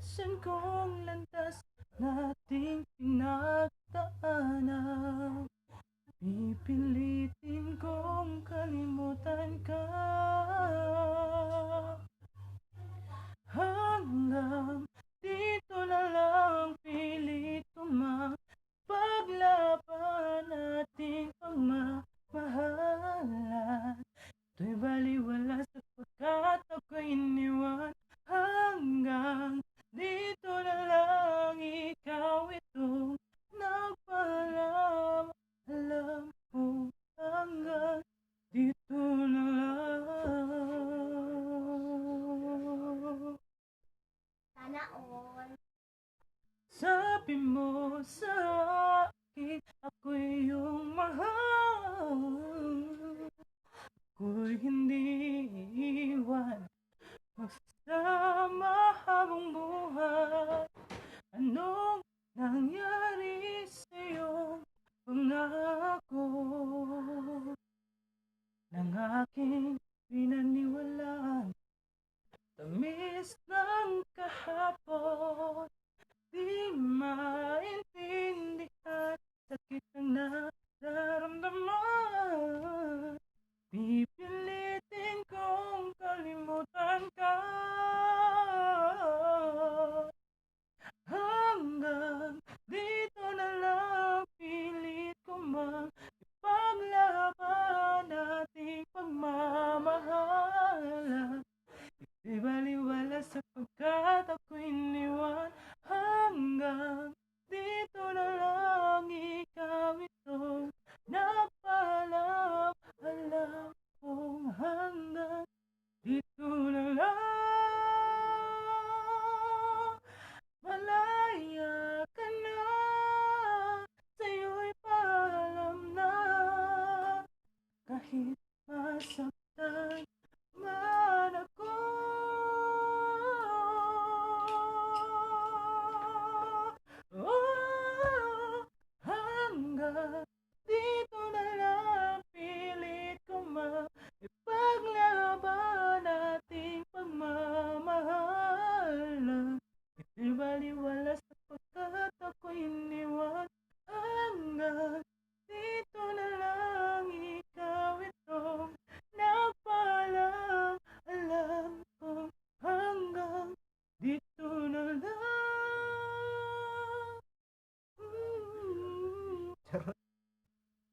San kong landas nating pinagdaanan. sabi mo sa akin Ako iyong mahal. Ako'y hindi iiwan Magsasama habang buhay. Anong nangyari sa'yo? Pangako. Nang aking pinaniwalaan. Tamis ng kahapon. Саша. terror